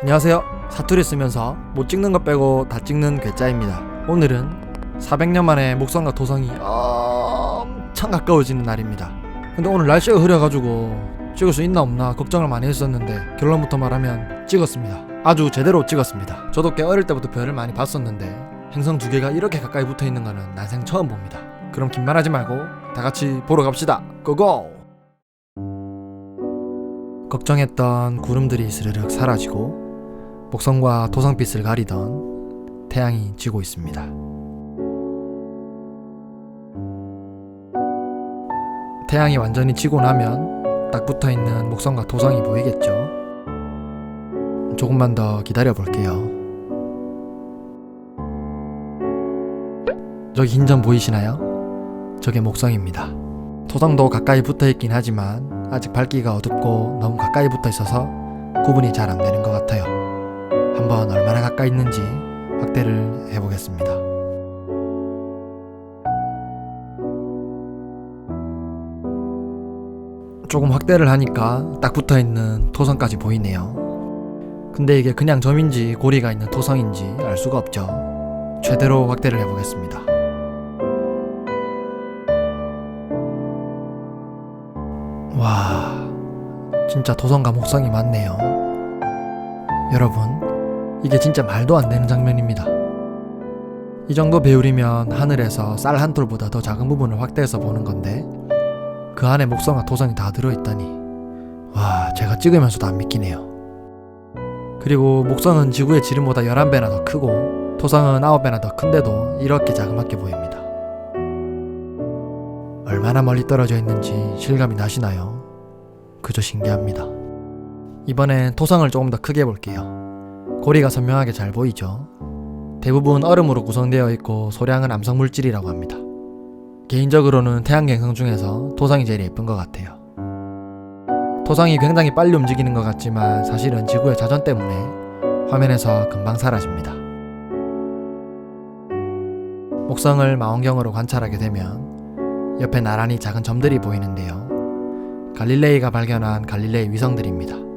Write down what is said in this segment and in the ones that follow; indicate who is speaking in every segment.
Speaker 1: 안녕하세요. 사투리 쓰면서 못 찍는 것 빼고 다 찍는 괴짜입니다. 오늘은 400년 만에 목성과 도성이 엄청 가까워지는 날입니다. 근데 오늘 날씨가 흐려가지고 찍을 수 있나 없나 걱정을 많이 했었는데 결론부터 말하면 찍었습니다. 아주 제대로 찍었습니다. 저도 꽤 어릴 때부터 별을 많이 봤었는데 행성 두 개가 이렇게 가까이 붙어 있는 거는 난생 처음 봅니다. 그럼 긴 말하지 말고 다 같이 보러 갑시다. 고고! 걱정했던 구름들이 스르륵 사라지고 목성과 도성빛을 가리던 태양이 지고 있습니다. 태양이 완전히 지고 나면 딱 붙어 있는 목성과 도성이 보이겠죠. 조금만 더 기다려 볼게요. 저기 흰 점 보이시나요? 저게 목성입니다. 토성도 가까이 붙어 있긴 하지만 아직 밝기가 어둡고 너무 가까이 붙어 있어서 구분이 잘 안 되는 것 같아요. 한번 얼마나 가까이 있는지 확대를 해보겠습니다. 조금 확대를 하니까 딱 붙어 있는 토성까지 보이네요. 근데 이게 그냥 점인지 고리가 있는 토성인지 알 수가 없죠. 최대로 확대를 해보겠습니다. 와, 진짜 도성과 목성이 많네요. 여러분, 이게 진짜 말도 안 되는 장면입니다. 이 정도 배율이면 하늘에서 쌀 한 톨보다 더 작은 부분을 확대해서 보는 건데, 그 안에 목성과 도성이 다 들어있다니, 와, 제가 찍으면서도 안 믿기네요. 그리고 목성은 지구의 지름보다 11배나 더 크고, 토성은 9배나 더 큰데도 이렇게 자그맣게 보입니다. 얼마나 멀리 떨어져 있는지 실감이 나시나요? 그저 신기합니다. 이번엔 토성을 조금 더 크게 볼게요. 고리가 선명하게 잘 보이죠? 대부분 얼음으로 구성되어 있고 소량은 암석 물질이라고 합니다. 개인적으로는 태양갱성 중에서 토성이 제일 예쁜 것 같아요. 토성이 굉장히 빨리 움직이는 것 같지만 사실은 지구의 자전 때문에 화면에서 금방 사라집니다. 목성을 망원경으로 관찰하게 되면 옆에 나란히 작은 점들이 보이는데요. 갈릴레이가 발견한 갈릴레이 위성들입니다.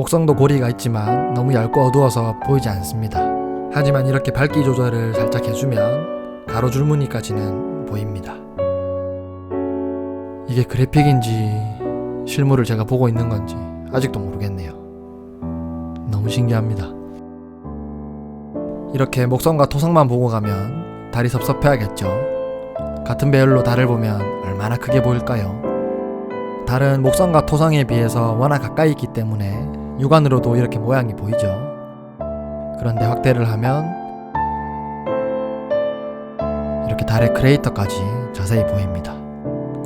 Speaker 1: 목성도 고리가 있지만 너무 얇고 어두워서 보이지 않습니다. 하지만 이렇게 밝기 조절을 살짝 해주면 가로줄무늬까지는 보입니다. 이게 그래픽인지 실물을 제가 보고 있는 건지 아직도 모르겠네요. 너무 신기합니다. 이렇게 목성과 토성만 보고 가면 달이 섭섭해하겠죠. 같은 배열로 달을 보면 얼마나 크게 보일까요? 달은 목성과 토성에 비해서 워낙 가까이 있기 때문에 육안으로도 이렇게 모양이 보이죠. 그런데 확대를 하면 이렇게 달의 크레이터까지 자세히 보입니다.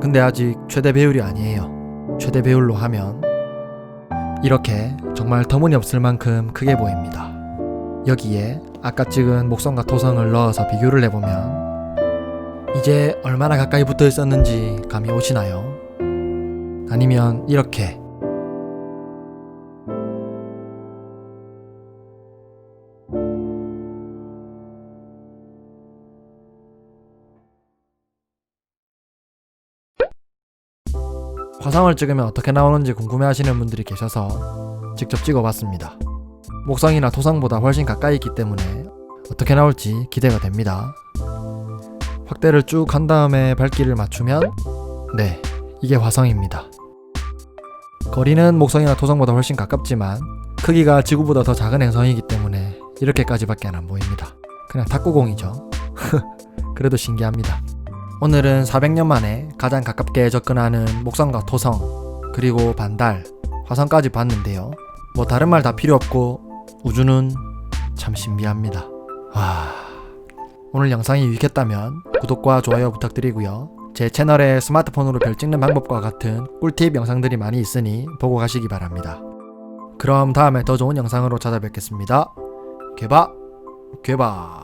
Speaker 1: 근데 아직 최대 배율이 아니에요. 최대 배율로 하면 이렇게 정말 터무니없을 만큼 크게 보입니다. 여기에 아까 찍은 목성과 토성을 넣어서 비교를 해보면 이제 얼마나 가까이 붙어 있었는지 감이 오시나요? 아니면 이렇게 화상을 찍으면 어떻게 나오는지 궁금해 하시는 분들이 계셔서 직접 찍어봤습니다. 목성이나 토성보다 훨씬 가까이 있기 때문에 어떻게 나올지 기대가 됩니다. 확대를 쭉 한 다음에 밝기를 맞추면 네, 이게 화성입니다. 거리는 목성이나 토성보다 훨씬 가깝지만 크기가 지구보다 더 작은 행성이기 때문에 이렇게까지밖에 안 보입니다. 그냥 탁구공이죠. 그래도 신기합니다. 오늘은 400년 만에 가장 가깝게 접근하는 목성과 토성, 그리고 반달, 화성까지 봤는데요. 뭐 다른 말 다 필요 없고 우주는 참 신비합니다. 와. 오늘 영상이 유익했다면 구독과 좋아요 부탁드리고요. 제 채널에 스마트폰으로 별 찍는 방법과 같은 꿀팁 영상들이 많이 있으니 보고 가시기 바랍니다. 그럼 다음에 더 좋은 영상으로 찾아뵙겠습니다. 괴바, 괴바.